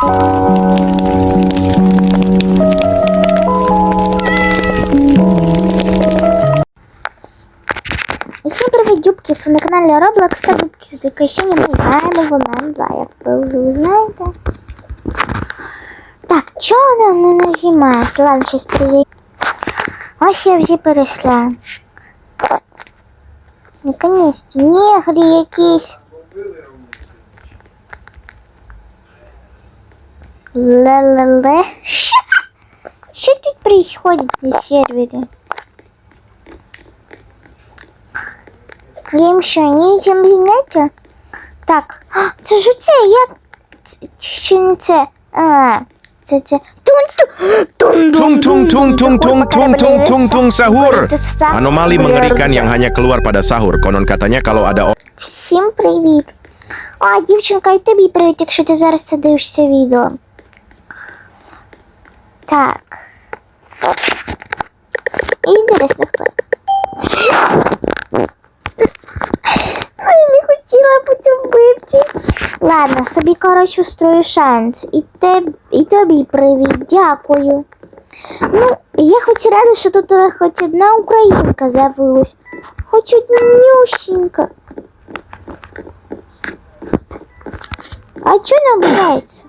Всім привіт, дюбки, ви на каналі Roblox та дюбки з сьогодні ми граємо в Омен 2, як ви вже знаєте. Так, чого вона не нажимає? Ладно, щас перейду. Ось я вже перейшла. Наконец-то, негрі якісь. Ле-ле-ле. Що? Що тут происходит на сервере? Їм що, нічим зайняття? Так, а, це ж оце, як? Це- Чи не це? А, це це. Тун-тун. Tung tung tung tung tung tung tung tung tung sahur. Anomali mengerikan yang hanya keluar pada sahur. Konon katanya kalau ada orang Всім привіт. А, дівчинка, і тобі привіт, якщо ти зараз це дивишся відео. Так. Інтересно, хто. Ой, не хотіла бути вбивчою. Ладно, собі, коротше, устрою шанс. І, те, і тобі привіт, дякую. Ну, я хоч рада, що тут е, хоч одна українка з'явилась. Хоч однющенька. А чё не убирается?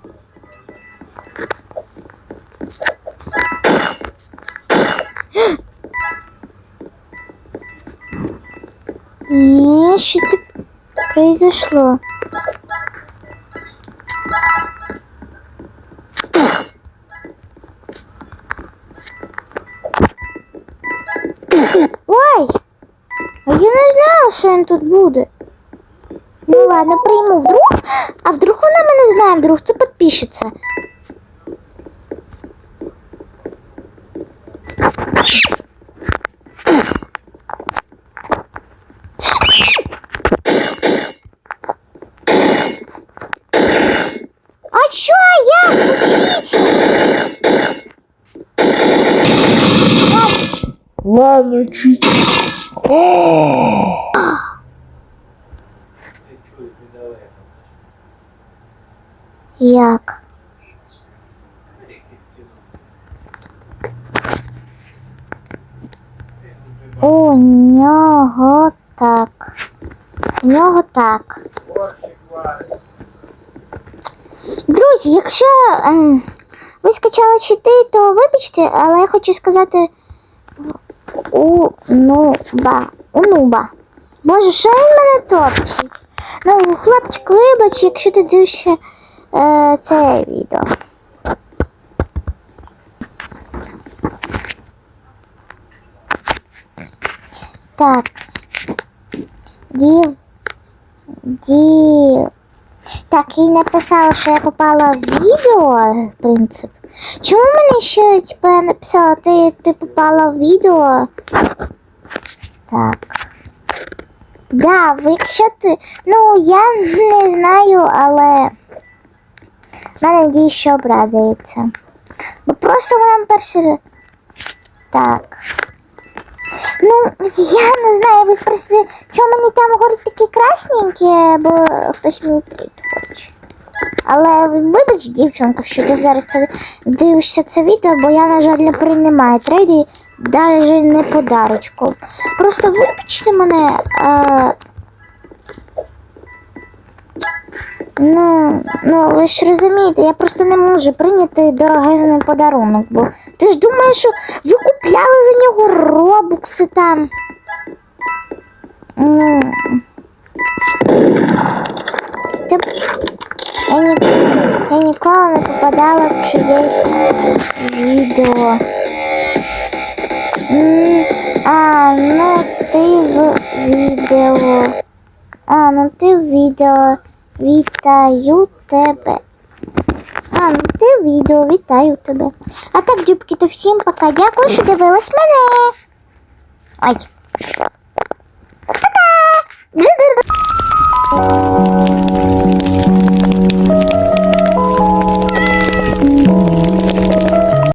И что произошло? Ой! А я не знала, що він тут буде. Ну ладно, прийму вдруг. А вдруг вона мене знає, вдруг це підпишеться. Чё я? Ладно, чуть. Як? У нього так. У нього так. Друзі, якщо ем, ви скачали чити, то вибачте, але я хочу сказати у нуба. У нуба. Боже, що він мене топчить? Ну, хлопчик, вибач, якщо ти дивишся е, це відео. Так. Дів. Дів. Так, їй написала, що я попала в відео, принцип. Чому мені ще типа написала, ти, ти попала в відео? Так. Да, ви якщо ти. Ну, я не знаю, але. Я надіюсь, що обрадується. Бо просто вона перший. Так. Я не знаю, ви спросили, чому мені там горить такі красненькі, бо хтось мені трейд хоче. Але вибач, дівчинку, що ти зараз це дивишся це відео, бо я, на жаль, не приймаю трейди навіть не подарочку. Просто вибачте мене. А... Ну, ну, ви ж розумієте, я просто не можу прийняти дорогезний подарунок, бо ти ж думаєш, що ви купляли за нього робукси там. Ну. Та... Я, ні... я ніколи не попадала в чиєсь відео. М, А, ну ти в відео. А, ну ти в відео. Вітаю тебе. А, ну ти в відео, вітаю тебе. А так, дюбки, то всім пока. Дякую, що дивились мене. Ой.